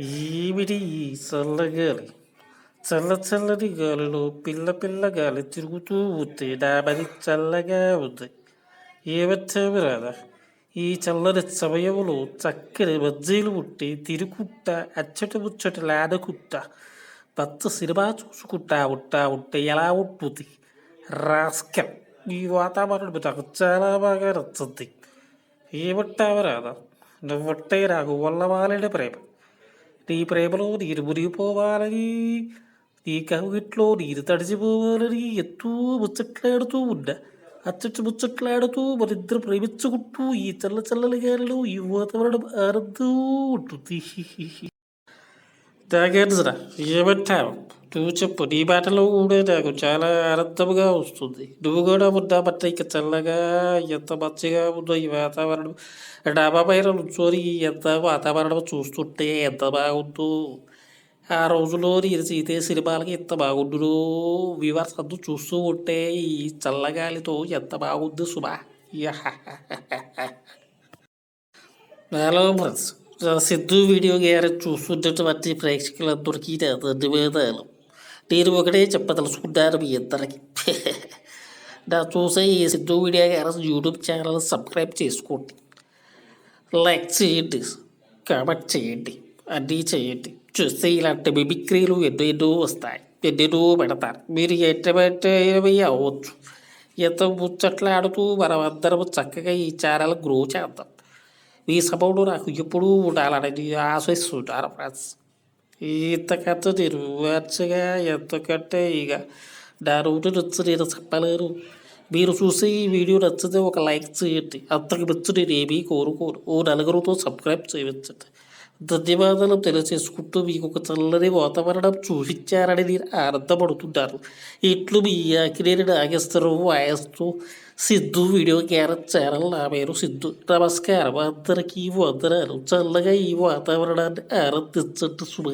ఈవిడి ఈ చల్లగాలి చల్ల చల్లని గాలిలో పిల్ల పిల్ల గాలి తిరుగుతూ ఉంటే డాబరి చల్లగా ఉంది ఏమచ్చావి రాదా ఈ చల్లని సమయంలో చక్కని మజ్జీలు ఉంటే తిరుగుట్ట అచ్చట ముచ్చట లాడకుంట పచ్చ సినిమా చూసుకుంటా ఉంటా ఉంటే ఎలా ఉంటుంది రాస్కల్ ఈ వాతావరణం నాకు చాలా బాగా నచ్చింది ఏమంటావు రాదా నువ్వంటే నాకు వల్లవాలని ప్రేమ. నీ ప్రేమలో నీరు మునిగిపోవాలని నీ కవిట్లో నీరు తడిసిపోవాలని ఎత్తూ ముచ్చట్లాడుతూ ఉన్నా అచ్చటి ముచ్చట్లాడుతూ మరిద్దరు ప్రేమించుకుంటూ ఈ చల్ల చల్లని గాలిలో ఈ వాతావరణం ఆనందూ ఉంటుంది. తాగేనురా ఏమంటావు? నువ్వు చెప్పు నీ మాటలో కూడా నాకు చాలా ఆనందంగా వస్తుంది. నువ్వు కూడా ఉన్నామంటే ఇక చల్లగా ఎంత మంచిగా ఉందో ఈ వాతావరణం. డాబా పైన నుంచొని ఎంత వాతావరణం చూస్తుంటే ఎంత బాగుందో. ఆ రోజులో నేను సీతే సినిమాలకి ఎంత బాగుండును. వివర్స్ అందు చూస్తూ ఉంటే ఈ చల్లగాలితో ఎంత బాగుంది సుమా. Hello friends Siddhu video garage చూస్తున్నటువంటి ప్రేక్షకులందరికీ నా ధన్యవాదాలు. నేను ఒకటే చెప్పదలుచుకున్నాను మీ ఇద్దరికి. నా చూసే ఈ Siddhu video garage YouTube channel subscribe చేసుకోండి. లైక్ చేయండి కామెంట్ చేయండి అన్నీ చేయండి. చూస్తే ఇలాంటి మిమిక్రీలు ఎన్నో ఎన్నో వస్తాయి ఎన్నెన్నో పెడతారు. మీరు ఎటువంటి అవ్వచ్చు. ఎంత ముచ్చట్లాడుతూ మనం అందరం చక్కగా ఈ ఛానల్ గ్రో చేద్దాం. మీ సపోర్టు నాకు ఎప్పుడూ ఉండాలని ఆశిస్తుంటారు ఫ్రెండ్స్. ఇంతకంటే నేను మార్చగా ఎంతకంటే ఇక నా రోజు నచ్చి నేను చెప్పలేను మీరు చూసి ఈ వీడియో నచ్చితే ఒక లైక్ చేయండి. అంతకు మించి నేను ఏమీ కోరుకోను. ఓ నలుగురితో సబ్స్క్రైబ్ చేయించండి ధన్యవాదాలు తెలియజేసుకుంటూ మీకు ఒక చల్లని వాతావరణం చూపించారని నేను ఆనందపడుతుంటాను ఇట్లు మీ అకినేని నాగేశ్వరరావు వాయిస్తూ సిద్ధు వీడియో క్యారెట్ ఛానల్ నా పేరు సిద్ధు నమస్కారం అందరికీ వందనాలు చల్లగా ఈ వాతావరణాన్ని ఆనందించండి సుడు